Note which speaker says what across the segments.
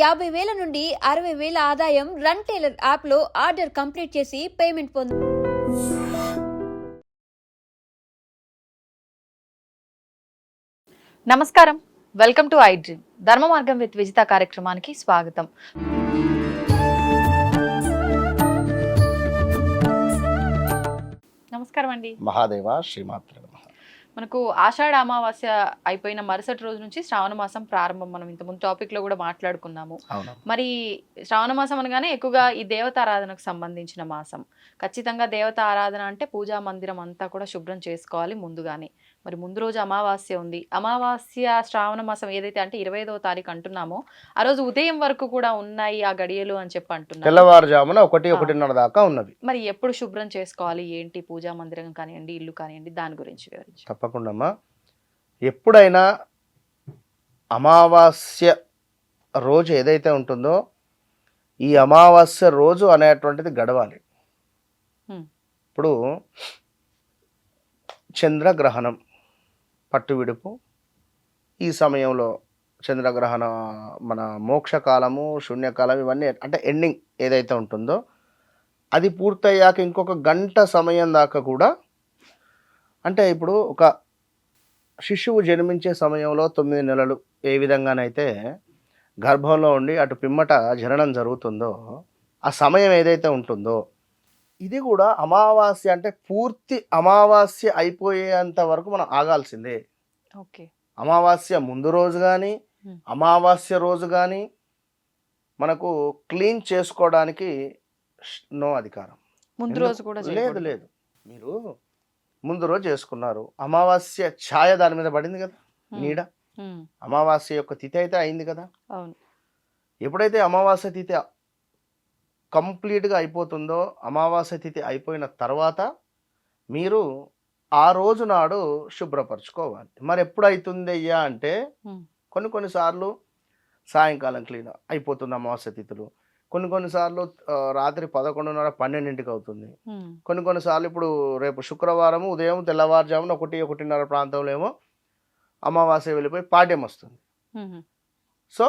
Speaker 1: యాభై వేల నుండి అరవై వేల ఆదాయం రన్ టైలర్ యాప్లో ఆర్డర్ కంప్లీట్ చేసి పేమెంట్ పొందు
Speaker 2: నమస్కారం. వెల్కమ్ టు ఐ డ్రీమ్ ధర్మ మార్గం విత్ విజిత కార్యక్రమానికి స్వాగతం. నమస్కారం అండి.
Speaker 3: మహాదేవ శ్రీమాత్ర నమః.
Speaker 2: మనకు ఆషాఢ అమావాస్య అయిపోయిన మరుసటి రోజు నుంచి శ్రావణ మాసం ప్రారంభం. మనం ఇంతకుముందు టాపిక్లో కూడా మాట్లాడుకున్నాము. మరి శ్రావణ మాసం అనగానే ఎక్కువగా ఈ దేవతారాధనకు సంబంధించిన మాసం. ఖచ్చితంగా దేవత ఆరాధన అంటే పూజా మందిరం అంతా కూడా శుభ్రం చేసుకోవాలి ముందుగానే. మరి ముందు రోజు అమావాస్య ఉంది. అమావాస్య శ్రావణ మాసం ఏదైతే అంటే ఇరవై ఐదవ తారీఖు అంటున్నామో ఆ రోజు ఉదయం వరకు కూడా ఉన్నాయి ఆ గడియలు అని చెప్పి అంటున్నారు.
Speaker 3: తెల్లవారుజామున ఒకటి. ఒకటిన్నర దాకా ఉన్నవి.
Speaker 2: మరి ఎప్పుడు శుభ్రం చేసుకోవాలి? ఏంటి? పూజా మందిరం కానివ్వండి ఇల్లు కానివ్వండి దాని గురించి వివరించి.
Speaker 3: తప్పకుండా అమ్మా ఎప్పుడైనా అమావాస్య రోజు ఏదైతే ఉంటుందో ఈ అమావాస్య రోజు అనేటువంటిది గడవాలి. ఇప్పుడు చంద్రగ్రహణం. పట్టు విడుపు ఈ సమయంలో చంద్రగ్రహణ మన మోక్షకాలము శూన్యకాలం ఇవన్నీ అంటే ఎండింగ్ ఏదైతే ఉంటుందో అది పూర్తయ్యాక ఇంకొక గంట సమయం దాకా కూడా అంటే ఇప్పుడు ఒక శిశువు జన్మించే సమయంలో తొమ్మిది నెలలు ఏ విధంగానైతే గర్భంలో ఉండి అటు పిమ్మట జననం జరుగుతుందో ఆ సమయం ఏదైతే ఉంటుందో ఇది కూడా అమావాస్య అంటే పూర్తి అమావాస్య అయిపోయేంత వరకు మనం ఆగాల్సిందే
Speaker 2: ఓకే
Speaker 3: అమావాస్య ముందు రోజు కానీ. అమావాస్య రోజు కానీ మనకు క్లీన్ చేసుకోవడానికి నో అధికారం
Speaker 2: ముందు? రోజు కూడా
Speaker 3: లేదు. లేదు మీరు ముందు రోజు చేసుకున్నారు అమావాస్య ఛాయ దాని మీద పడింది కదా. నీడ. అమావాస్య యొక్క తిథి అయితే అయింది కదా ఎప్పుడైతే అమావాస్య తిథి కంప్లీట్గా అయిపోతుందో అమావాస్య తిథి అయిపోయిన తర్వాత మీరు ఆ రోజు నాడు శుభ్రపరచుకోవాలి మరి ఎప్పుడు అవుతుంది అయ్యా అంటే. కొన్ని కొన్నిసార్లు సాయంకాలం క్లీన్ అయిపోతుంది అమావాస్య తిథులు కొన్ని కొన్నిసార్లు రాత్రి పదకొండున్నర పన్నెండింటికి అవుతుంది. కొన్ని కొన్నిసార్లు ఇప్పుడు రేపు శుక్రవారం ఉదయం తెల్లవారుజామున ఒకటి ఒకటిన్నర ప్రాంతంలో ఏమో అమావాస్య వెళ్ళిపోయి పాడ్యం వస్తుంది. సో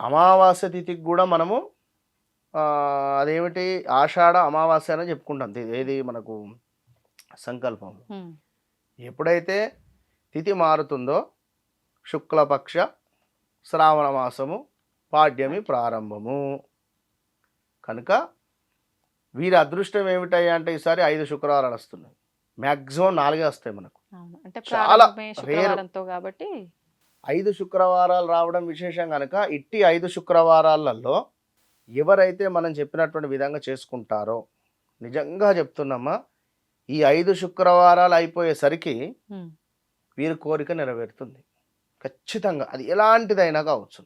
Speaker 3: అమావాస్య తిథికి కూడా మనము అదేమిటి? ఆషాఢ అమావాస్య అని చెప్పుకుంటాం. ఏది మనకు సంకల్పం. ఎప్పుడైతే తిథి మారుతుందో శుక్లపక్ష శ్రావణ మాసము పాడ్యమి ప్రారంభము. కనుక వీరి అదృష్టం ఏమిటయ్యా అంటే ఈసారి ఐదు శుక్రవారాలు వస్తున్నాయి. మ్యాక్సిమం నాలుగే వస్తాయి మనకు. చాలా
Speaker 2: కాబట్టి
Speaker 3: ఐదు శుక్రవారాలు రావడం విశేషం కనుక ఇట్టి ఐదు శుక్రవారాలలో ఎవరైతే మనం చెప్పినటువంటి విధంగా చేసుకుంటారో నిజంగా చెప్తున్నామా ఈ ఐదు శుక్రవారాలు అయిపోయేసరికి. వీరి కోరిక నెరవేరుతుంది. ఖచ్చితంగా అది ఎలాంటిదైనా కావచ్చు.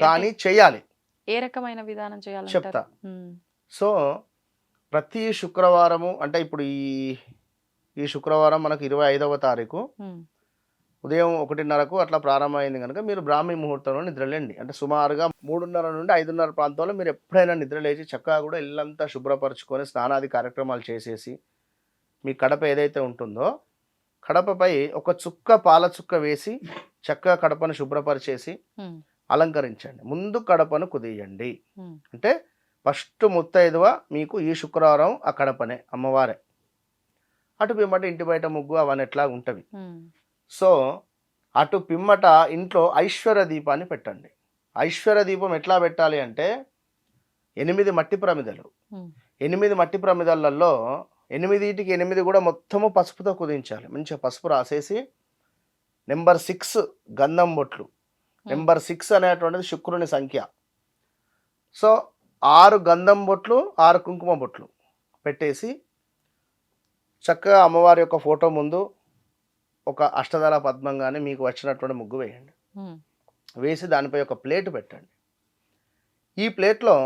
Speaker 3: కానీ చేయాలి.
Speaker 2: ఏ రకమైన విధానం చేయాలంటారు?
Speaker 3: చెప్తా. సో ప్రతి శుక్రవారము అంటే ఇప్పుడు ఈ ఈ శుక్రవారం మనకు ఇరవై ఐదవ తారీఖు. ఉదయం ఒకటిన్నరకు అట్లా ప్రారంభమైంది కనుక మీరు బ్రాహ్మీ ముహూర్తంలో నిద్రలేండి అంటే సుమారుగా మూడున్నర నుండి ఐదున్నర ప్రాంతంలో మీరు ఎప్పుడైనా నిద్రలేచి చక్కగా కూడా ఇల్లంతా శుభ్రపరచుకొని స్నానాది కార్యక్రమాలు చేసేసి మీ కడప ఏదైతే ఉంటుందో కడపపై ఒక చుక్క పాల చుక్క వేసి చక్కగా కడపను శుభ్రపరిచేసి. అలంకరించండి ముందు కడపను కుదియండి. అంటే ఫస్ట్ ముత్తైదువ మీకు ఈ శుక్రవారం ఆ కడపనే అమ్మవారే అటు పిమ్మట ఇంటి బయట ముగ్గు అవన్నీ ఎట్లా ఉంటవి. సో అటు పిమ్మట ఇంట్లో ఐశ్వర్య దీపాన్ని పెట్టండి. ఐశ్వర్య దీపం ఎట్లా పెట్టాలి అంటే ఎనిమిది మట్టి ప్రమిదలు. ఎనిమిది మట్టి ప్రమిదలలో ఎనిమిదిటికి ఎనిమిది కూడా మొత్తము పసుపుతో కుదించాలి. మంచిగా పసుపు రాసేసి నెంబర్ సిక్స్ గంధం బొట్లు. నెంబర్ సిక్స్ అనేటువంటిది శుక్రుని సంఖ్య. సో ఆరు గంధం బొట్లు ఆరు కుంకుమ బొట్లు పెట్టేసి చక్కగా అమ్మవారి యొక్క ఫోటో ముందు ఒక అష్టదళ పద్మం కానీ మీకు వచ్చినటువంటి ముగ్గు వేయండి. వేసి దానిపై ఒక ప్లేట్ పెట్టండి. ఈ ప్లేట్లో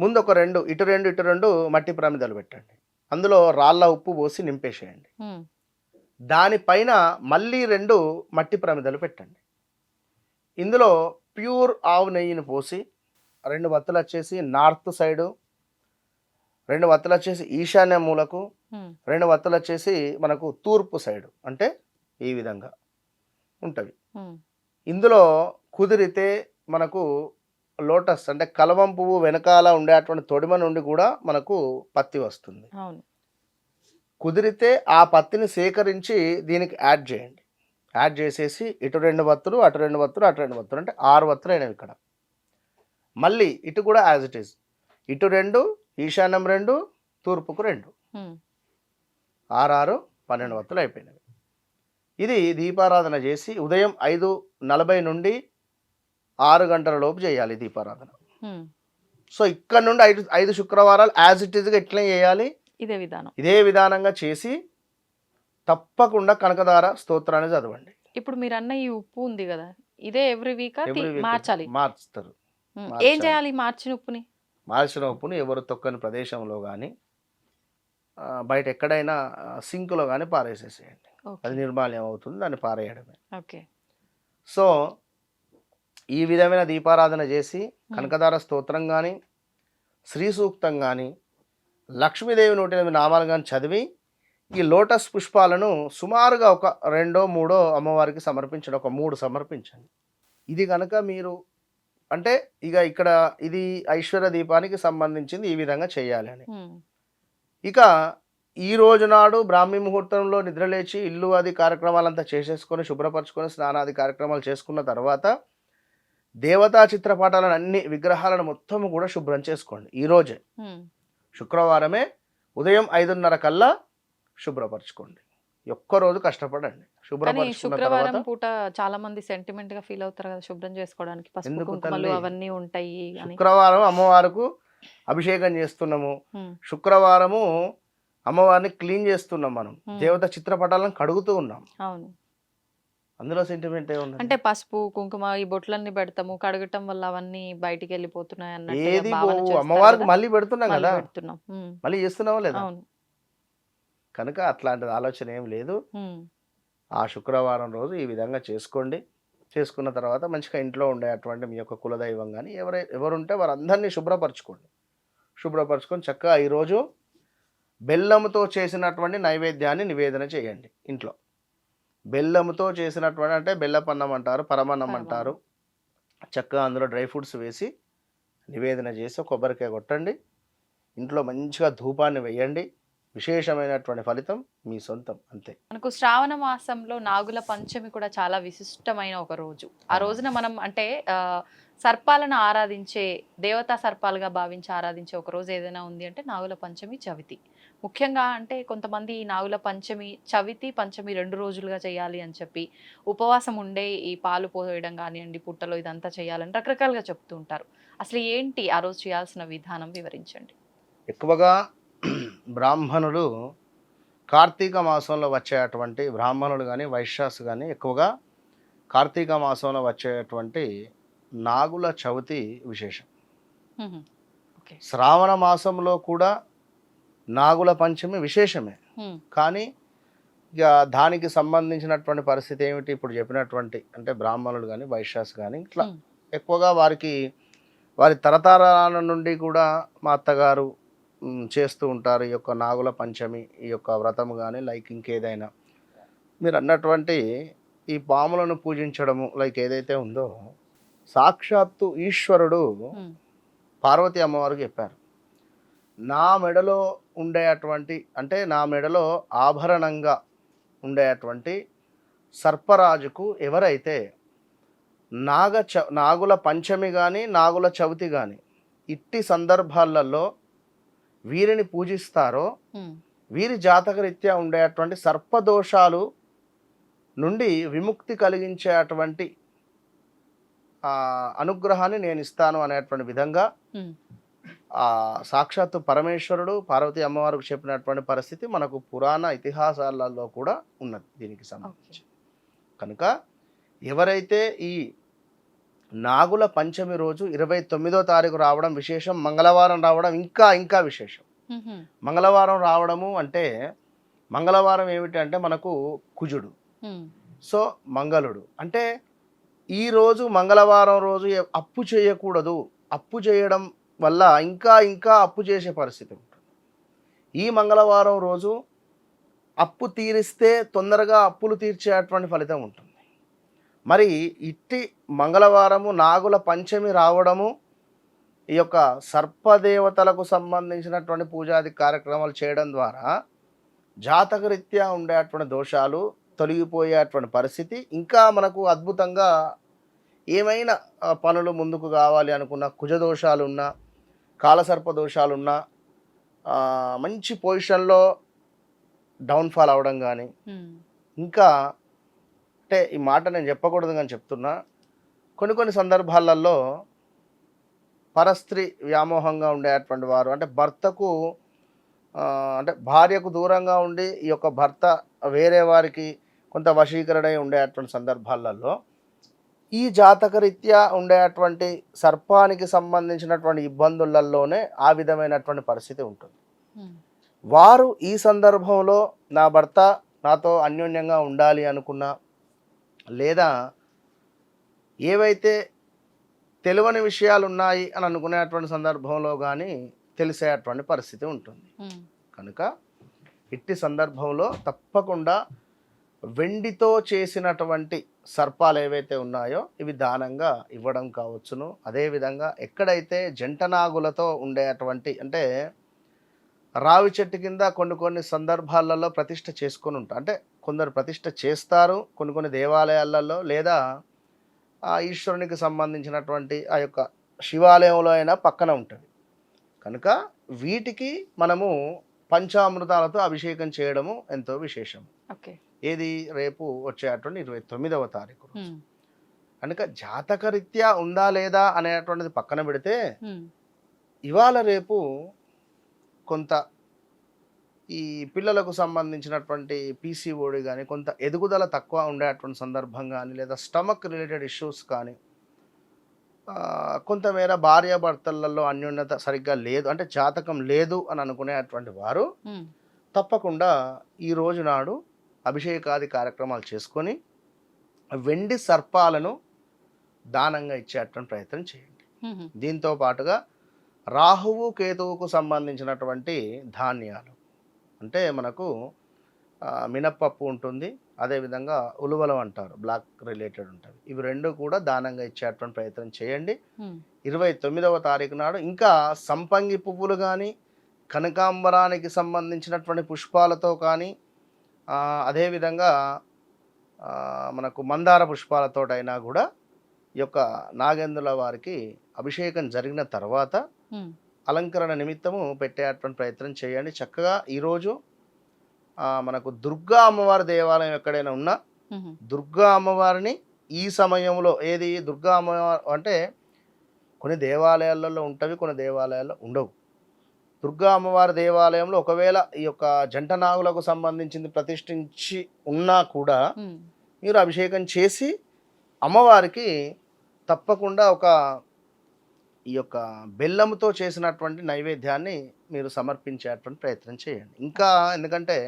Speaker 3: ముందు ఒక రెండు ఇటు రెండు ఇటు రెండు మట్టి ప్రమిదలు పెట్టండి. అందులో రాళ్ళ ఉప్పు పోసి నింపేసేయండి. దానిపైన మళ్ళీ రెండు మట్టి ప్రమిదలు పెట్టండి. ఇందులో ప్యూర్ ఆవు నెయ్యిని పోసి రెండు వత్తులు వచ్చేసి నార్త్ సైడు రెండు వత్తులు వచ్చేసి ఈశాన్య మూలకు. రెండు వత్తులు వచ్చేసి మనకు తూర్పు సైడు అంటే ఈ విధంగా ఉంటవి
Speaker 2: Hmm.
Speaker 3: ఇందులో కుదిరితే మనకు లోటస్ అంటే కలవం పువ్వు వెనకాల ఉండేటువంటి తొడిమ నుండి కూడా మనకు పత్తి వస్తుంది. కుదిరితే ఆ పత్తిని సేకరించి దీనికి యాడ్ చేయండి. యాడ్ చేసేసి ఇటు రెండు వత్తులు అటు రెండు వత్తులు అటు రెండు వత్తులు అంటే ఆరు వత్తులు అయినవి ఇక్కడ. మళ్ళీ ఇటు కూడా యాజ్ ఇట్ ఈస్ ఇటు రెండు ఈశాన్యం రెండు తూర్పుకు రెండు.
Speaker 2: ఉమ్,
Speaker 3: ఆరు ఆరు పన్నెండు వత్తులు అయిపోయినవి. ఇది దీపారాధన చేసి ఉదయం ఐదు నలభై నుండి ఆరు గంటల లోపు చేయాలి దీపారాధన. సో ఇక్కడ నుండి ఐదు ఐదు శుక్రవారాలు యాజ్ ఇట్ ఈస్గా ఎట్లా చేయాలి.
Speaker 2: ఇదే విధానం.
Speaker 3: ఇదే విధానంగా చేసి తప్పకుండా కనకదార స్తోత్రాన్ని చదవండి.
Speaker 2: ఇప్పుడు మీరు అన్న ఈ ఉప్పు ఉంది కదా ఇదే ఎవ్రీ వీక్ మార్చాలి.
Speaker 3: మార్చుతారు.
Speaker 2: ఏం. చేయాలి మార్చిన ఉప్పుని?
Speaker 3: మార్చిన ఉప్పుని ఎవరు తొక్కని ప్రదేశంలో కానీ బయట ఎక్కడైనా సింకులో కానీ పారేసేసేయండి. అది నిర్మాల్యం అవుతుంది దాన్ని పారేయడమే.
Speaker 2: ఓకే.
Speaker 3: సో ఈ విధమైన దీపారాధన చేసి కనకదార స్తోత్రం కానీ శ్రీ సూక్తం కానీ లక్ష్మీదేవి నూట ఎనిమిది నామాలు కానీ చదివి ఈ లోటస్ పుష్పాలను సుమారుగా ఒక రెండో మూడో అమ్మవారికి సమర్పించండి ఒక మూడు సమర్పించండి. ఇది కనుక మీరు అంటే ఇక ఇక్కడ ఇది ఐశ్వర్య దీపానికి సంబంధించింది ఈ విధంగా చేయాలి అని ఇక ఈ రోజు నాడు బ్రాహ్మీ ముహూర్తంలో నిద్రలేచి ఇల్లు అది కార్యక్రమాలంతా చేసేసుకొని శుభ్రపరచుకొని స్నానాది కార్యక్రమాలు చేసుకున్న తర్వాత దేవతా చిత్రపటాలను అన్ని విగ్రహాలను మొత్తం కూడా శుభ్రం చేసుకోండి. ఈ రోజే. శుక్రవారమే ఉదయం ఐదున్నర కల్లా శుభ్రపరచుకోండి. ఈ ఒక్క రోజు కష్టపడండి.
Speaker 2: శుక్రవారం పూట చాలా మంది సెంటిమెంట్గా ఫీల్ అవుతారు కదా శుభ్రం చేసుకోవడానికి పసుపు కుంకుమలు? అవన్నీ ఉంటాయి
Speaker 3: శుక్రవారం అమ్మవారికి అభిషేకం చేస్తున్నాము. శుక్రవారము అమ్మవారిని క్లీన్ చేస్తున్నాం మనం. దేవత చిత్రపటాలను కడుగుతూ ఉన్నాం.
Speaker 2: అవును.
Speaker 3: అందులో సెంటిమెంట్ ఏముంది
Speaker 2: అంటే పసుపు కుంకుమ ఈ బొట్లన్నీ పెడతాము. కడగటం వల్ల అవన్నీ బయటికి వెళ్ళిపోతున్నాయి అన్నట్టుగా
Speaker 3: ఏది అమ్మవారికి. మళ్ళీ పెడుతున్నాం కదా?
Speaker 2: పెడుతున్నాం.
Speaker 3: మళ్ళీ చేస్తున్నావా లేదా?
Speaker 2: అవును.
Speaker 3: కనుక అట్లాంటిది ఆలోచన ఏం లేదు. ఆ శుక్రవారం రోజు ఈ విధంగా చేసుకోండి. చేసుకున్న తర్వాత మంచిగా ఇంట్లో ఉండేటువంటి మీ యొక్క కులదైవం కానీ ఎవరై ఎవరుంటే వారందరినీ శుభ్రపరచుకోండి. శుభ్రపరచుకొని చక్కగా ఈరోజు బెల్లంతో చేసినటువంటి నైవేద్యాన్ని నివేదన చేయండి ఇంట్లో. బెల్లంతో చేసినటువంటి అంటే బెల్లపన్నం అంటారు పరమన్నం. అంటారు. చక్కగా అందులో డ్రై ఫ్రూట్స్ వేసి నివేదన చేసి కొబ్బరికాయ కొట్టండి. ఇంట్లో మంచిగా ధూపాన్ని వేయండి. విశేషమైనటువంటి ఫలితం మీ సొంతం అంతే.
Speaker 2: మనకు శ్రావణ మాసంలో నాగుల పంచమి కూడా చాలా విశిష్టమైన ఒక రోజు. ఆ రోజున మనం అంటే సర్పాలను ఆరాధించే దేవతా సర్పాలుగా భావించి ఆరాధించే ఒక రోజు ఏదైనా ఉంది అంటే నాగుల పంచమి చవితి. ముఖ్యంగా అంటే కొంతమంది ఈ నాగుల పంచమి చవితి పంచమి రెండు రోజులుగా చేయాలి అని చెప్పి ఉపవాసం ఉండే ఈ పాలు పోయడం కానివ్వండి పుట్టలో ఇదంతా చేయాలని రకరకాలుగా చెప్తూ ఉంటారు. అసలు ఏంటి ఆ రోజు చేయాల్సిన విధానం వివరించండి.
Speaker 3: ఎక్కువగా బ్రాహ్మణులు కార్తీక మాసంలో వచ్చేటువంటి బ్రాహ్మణులు కానీ వైశ్యాస్ కానీ ఎక్కువగా కార్తీక మాసంలో వచ్చేటువంటి నాగుల చవితి విశేషం. శ్రావణ మాసంలో కూడా నాగుల పంచమి విశేషమే. కానీ ఇక దానికి సంబంధించినటువంటి పరిస్థితి ఏమిటి? ఇప్పుడు చెప్పినటువంటి అంటే బ్రాహ్మణులు కానీ వైశ్యాస్ కానీ ఇట్లా. ఎక్కువగా వారికి వారి తరతరాల నుండి కూడా మా అత్తగారు చేస్తూ ఉంటారు. ఈ యొక్క నాగుల పంచమి ఈ యొక్క వ్రతం కానీ లైక్ ఇంకేదైనా. మీరు అన్నటువంటి ఈ పాములను పూజించడము లైక్ ఏదైతే ఉందో సాక్షాత్తు ఈశ్వరుడు. పార్వతి అమ్మవారికి చెప్పారు. నా మెడలో ఉండేటువంటి అంటే నా మెడలో ఆభరణంగా ఉండేటువంటి సర్పరాజుకు ఎవరైతే నాగ చ నాగుల పంచమి కానీ నాగుల చవితి కానీ ఇట్టి సందర్భాలలో వీరిని పూజిస్తారో. వీరి జాతకరీత్యా ఉండేటువంటి సర్పదోషాలు నుండి విముక్తి కలిగించేటువంటి ఆ, అనుగ్రహాన్ని నేను ఇస్తాను అనేటువంటి విధంగా సాక్షాత్తు పరమేశ్వరుడు పార్వతి అమ్మవారికి చెప్పినటువంటి పరిస్థితి మనకు పురాణ ఇతిహాసాలలో కూడా ఉన్నది దీనికి సంబంధించి. కనుక ఎవరైతే ఈ నాగుల పంచమి రోజు ఇరవై తొమ్మిదో తారీఖు రావడం విశేషం మంగళవారం రావడం ఇంకా ఇంకా విశేషం. మంగళవారం రావడము అంటే మంగళవారం ఏమిటి అంటే మనకు కుజుడు. సో మంగళుడు. అంటే ఈ రోజు మంగళవారం రోజు అప్పు చేయకూడదు. అప్పు చేయడం వల్ల ఇంకా ఇంకా అప్పు చేసే పరిస్థితి ఉంటుంది. ఈ మంగళవారం రోజు అప్పు తీరిస్తే తొందరగా అప్పులు తీర్చేటువంటి ఫలితం ఉంటుంది. మరి ఇట్టి మంగళవారము నాగుల పంచమి రావడము ఈ యొక్క సర్పదేవతలకు సంబంధించినటువంటి పూజాది కార్యక్రమాలు చేయడం ద్వారా జాతకరీత్యా ఉండేటువంటి దోషాలు తొలగిపోయేటువంటి పరిస్థితి ఇంకా మనకు అద్భుతంగా ఏమైనా పనులు ముందుకు కావాలి అనుకున్న కుజ దోషాలు ఉన్నా కాలసర్ప దోషాలు ఉన్నా ఆ, మంచి పొజిషన్లో డౌన్ఫాల్ అవడం కానీ ఇంకా అంటే ఈ మాట నేను చెప్పకూడదు కానీ చెప్తున్నా. కొన్ని కొన్ని సందర్భాలలో పరస్త్రీ వ్యామోహంగా ఉండేటువంటి వారు అంటే భర్తకు అంటే భార్యకు దూరంగా ఉండి ఈ యొక్క భర్త వేరే వారికి కొంత వశీకరణై ఉండేటువంటి సందర్భాలలో ఈ జాతకరీత్యా ఉండేటువంటి సర్పానికి సంబంధించినటువంటి ఇబ్బందులలోనే ఆ విధమైనటువంటి పరిస్థితి ఉంటుంది. వారు ఈ సందర్భంలో నా భర్త నాతో అన్యోన్యంగా ఉండాలి అనుకున్నా లేదా ఏవైతే తెలియని విషయాలు ఉన్నాయి అని అనుకునేటువంటి సందర్భంలో కానీ తెలిసేటువంటి పరిస్థితి ఉంటుంది. కనుక ఇట్టి సందర్భంలో తప్పకుండా వెండితో చేసినటువంటి సర్పాలు ఏవైతే ఉన్నాయో ఇవి దానంగా ఇవ్వడం కావచ్చును. అదేవిధంగా ఎక్కడైతే జంటనాగులతో ఉండేటువంటి అంటే రావి చెట్టు కింద కొన్ని కొన్ని సందర్భాలలో ప్రతిష్ట చేసుకొని ఉంటారు అంటే కొందరు ప్రతిష్ట చేస్తారు కొన్ని కొన్ని దేవాలయాలలో లేదా ఆ ఈశ్వరునికి సంబంధించినటువంటి ఆ యొక్క శివాలయంలో అయినా పక్కన ఉంటుంది. కనుక వీటికి మనము పంచామృతాలతో అభిషేకం చేయడము ఎంతో విశేషం.
Speaker 2: ఓకే.
Speaker 3: ఏది? రేపు వచ్చేటువంటి ఇరవై తొమ్మిదవ తారీఖు కనుక జాతకరీత్యా ఉందా లేదా అనేటువంటిది పక్కన పెడితే ఇవాళ రేపు కొంత ఈ పిల్లలకు సంబంధించినటువంటి పీసీఓడి కానీ కొంత ఎదుగుదల తక్కువ ఉండేటువంటి సందర్భం కానీ లేదా స్టమక్ రిలేటెడ్ ఇష్యూస్ కానీ కొంతమేర భార్యాభర్తలలో అన్యోన్యత సరిగ్గా లేదు అంటే జాతకం లేదు అని అనుకునేటువంటి వారు తప్పకుండా ఈ రోజు నాడు అభిషేకాది కార్యక్రమాలు చేసుకొని వెండి సర్పాలను దానంగా ఇచ్చేటువంటి ప్రయత్నం చేయండి. దీంతో పాటుగా రాహువు కేతువుకు సంబంధించినటువంటి ధాన్యాలు అంటే మనకు మినప్పప్పు ఉంటుంది. అదేవిధంగా ఉలువలం అంటారు. బ్లాక్ రిలేటెడ్ ఉంటుంది. ఇవి రెండు కూడా దానంగా ఇచ్చేటువంటి ప్రయత్నం చేయండి. ఇరవై తొమ్మిదవ తారీఖు నాడు ఇంకా సంపంగి పువ్వులు కానీ కనకాంబరానికి సంబంధించినటువంటి పుష్పాలతో కానీ అదేవిధంగా మనకు మందార పుష్పాలతోటైనా కూడా ఈ యొక్క నాగేంద్రుల వారికి అభిషేకం జరిగిన తర్వాత అలంకరణ నిమిత్తము పెట్టేటువంటి ప్రయత్నం చేయండి. చక్కగా ఈరోజు మనకు దుర్గా అమ్మవారి దేవాలయం ఎక్కడైనా ఉన్నా దుర్గా అమ్మవారిని ఈ సమయంలో ఏది దుర్గా అమ్మవారు అంటే కొన్ని దేవాలయాలలో ఉంటవి కొన్ని దేవాలయాల్లో ఉండవు. దుర్గా అమ్మవారి దేవాలయంలో ఒకవేళ ఈ యొక్క జంట నాగులకు సంబంధించింది ప్రతిష్ఠించి ఉన్నా కూడా మీరు అభిషేకం చేసి అమ్మవారికి తప్పకుండా ఒక ఈ యొక్క బెల్లంతో చేసినటువంటి నైవేద్యాన్ని మీరు సమర్పించేటువంటి ప్రయత్నం చేయండి. ఇంకా ఎందుకంటే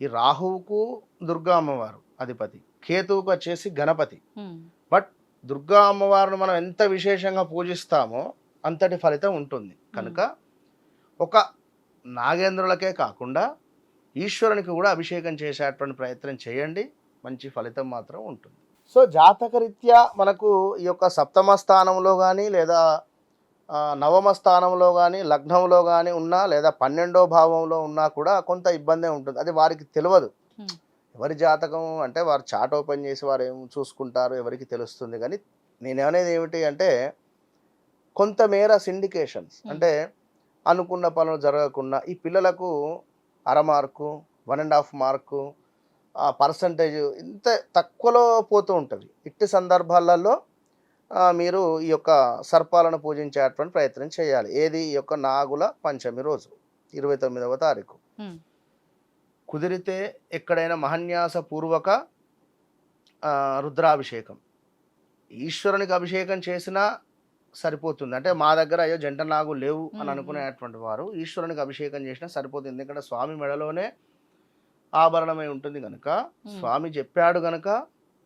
Speaker 3: ఈ రాహువుకు దుర్గా అమ్మవారు అధిపతి కేతువుకు వచ్చేసి గణపతి. బట్ దుర్గా అమ్మవారిని మనం ఎంత విశేషంగా పూజిస్తామో అంతటి ఫలితం ఉంటుంది. కనుక ఒక నాగేంద్రులకే కాకుండా ఈశ్వరునికి కూడా అభిషేకం చేసేటువంటి ప్రయత్నం చేయండి. మంచి ఫలితం మాత్రం ఉంటుంది. సో జాతకరీత్యా మనకు ఈ యొక్క సప్తమ స్థానంలో కానీ లేదా నవమ స్థానంలో కానీ లగ్నంలో కానీ ఉన్నా లేదా పన్నెండో భావంలో ఉన్నా కూడా కొంత ఇబ్బందే ఉంటుంది అది వారికి తెలియదు. ఎవరి జాతకం అంటే వారు చాట్ ఓపెన్ చేసి వారు ఏం చూసుకుంటారు ఎవరికి తెలుస్తుంది కానీ నేనేమనేది ఏమిటి అంటే కొంతమేర సిండికేషన్స్. అంటే అనుకున్న పనులు జరగకుండా ఈ పిల్లలకు అర mark one and half mark percentage ఇంత తక్కువలో పోతూ ఉంటుంది. ఇట్టి సందర్భాలలో మీరు ఈ యొక్క సర్పాలను పూజించేటువంటి ప్రయత్నం చేయాలి. ఏది? ఈ యొక్క నాగుల పంచమి రోజు ఇరవై తొమ్మిదవ తారీఖు. కుదిరితే ఎక్కడైనా మహన్యాస పూర్వక రుద్రాభిషేకం. ఈశ్వరునికి అభిషేకం చేసినా సరిపోతుంది. అంటే మా దగ్గర అయ్యో జంట నాగు లేవు అని. అనుకునేటువంటి వారు ఈశ్వరునికి అభిషేకం చేసినా సరిపోతుంది. ఎందుకంటే స్వామి మెడలోనే ఆభరణమై ఉంటుంది కనుక. స్వామి చెప్పాడు గనుక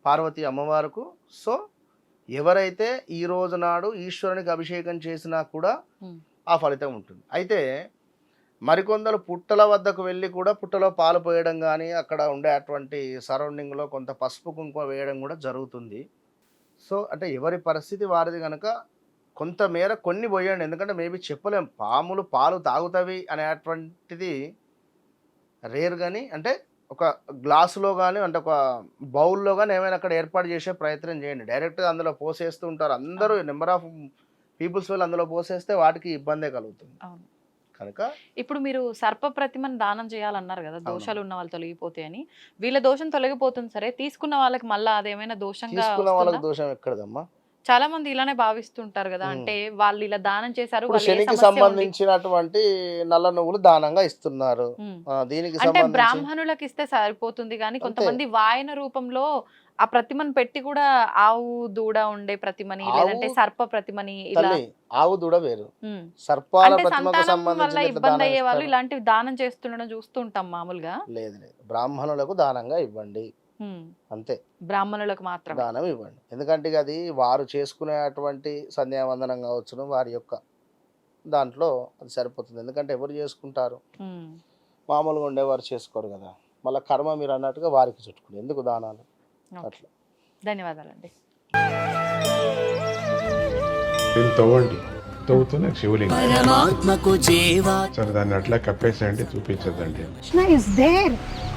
Speaker 3: పార్వతి అమ్మవారుకు. సో ఎవరైతే ఈ రోజు నాడు ఈశ్వరునికి అభిషేకం చేసినా కూడా. ఆ ఫలితం ఉంటుంది. అయితే మరికొందరు పుట్టల వద్దకు వెళ్ళి కూడా పుట్టలో పాలు పోయడం కానీ అక్కడ ఉండే అటువంటి సరౌండింగ్లో కొంత పసుపు కుంకుమ వేయడం కూడా జరుగుతుంది. సో అంటే ఎవరి పరిస్థితి వారిది కనుక కొంతమేర కొన్ని పోయండి. ఎందుకంటే మేబీ చెప్పలేం. పాములు పాలు తాగుతవి అనేటువంటిది రేర్ కానీ అంటే ఒక గ్లాసులో కానీ అంటే ఒక బౌల్లో కానీ ఏమైనా అక్కడ ఏర్పాటు చేసే ప్రయత్నం చేయండి. డైరెక్ట్గా అందులో పోసేస్తూ ఉంటారు. అందరూ నెంబర్ ఆఫ్ పీపుల్స్ వాళ్ళు అందులో పోసేస్తే వాటికి ఇబ్బందే కలుగుతుంది. కనుక
Speaker 2: ఇప్పుడు మీరు సర్ప ప్రతిమను దానం చేయాలన్నారు కదా దోషాలు ఉన్న వాళ్ళు తొలగిపోతాయని వీళ్ళ దోషం తొలగిపోతుంది సరే తీసుకున్న వాళ్ళకి మళ్ళీ అదేమైనా దోషంగా
Speaker 3: వాళ్ళకి? దోషం ఎక్కడదమ్మా?
Speaker 2: చాలా మంది ఇలానే భావిస్తుంటారు కదా. అంటే వాళ్ళు ఇలా దానం చేశారు
Speaker 3: శనికి సంబంధించినటువంటి నల్ల నువ్వులు దానంగా ఇస్తున్నారు దీనికి
Speaker 2: అంటే బ్రాహ్మణులకు ఇస్తే సరిపోతుంది కానీ కొంతమంది వాయన రూపంలో ఆ ప్రతిమను పెట్టి కూడా ఆవు దూడ ఉండే ప్రతిమని లేదంటే సర్ప ప్రతిమని
Speaker 3: ఆవు దూడ వేరు. సర్పాల ప్రతిమకు
Speaker 2: సంతానం వల్ల
Speaker 3: సంబంధించి ఎట్లా
Speaker 2: ఇబ్బంది
Speaker 3: దానం
Speaker 2: అయ్యే వాళ్ళు? ఇలాంటివి దానం చేస్తుండడం చూస్తుంటాం మామూలుగా
Speaker 3: లేదు లేదు బ్రాహ్మణులకు దానంగా ఇవ్వండి. అంతే.
Speaker 2: బ్రాహ్మణులకు మాత్రమే.
Speaker 3: దానం ఇవ్వండి. ఎందుకంటే అది వారు చేసుకునేటువంటి సంధ్యావందనం కావచ్చును వారి యొక్క దాంట్లో అది సరిపోతుంది. ఎందుకంటే ఎవరు చేసుకుంటారు. మామూలుగా ఉండేవారు చేసుకోరు కదా. మళ్ళీ కర్మ మీరు అన్నట్టుగా వారికి చుట్టుకుని ఎందుకు దానాలు. అట్లా.
Speaker 2: ధన్యవాదాలండి.
Speaker 4: తవ్వండి. తవ్వుతూనే శివలింగం.
Speaker 5: పరమాత్మకు జీవా.
Speaker 4: సరే దాన్ని అట్లా కప్పేసేయండి చూపించదండి
Speaker 6: కృష్ణ ఇస్ దేర్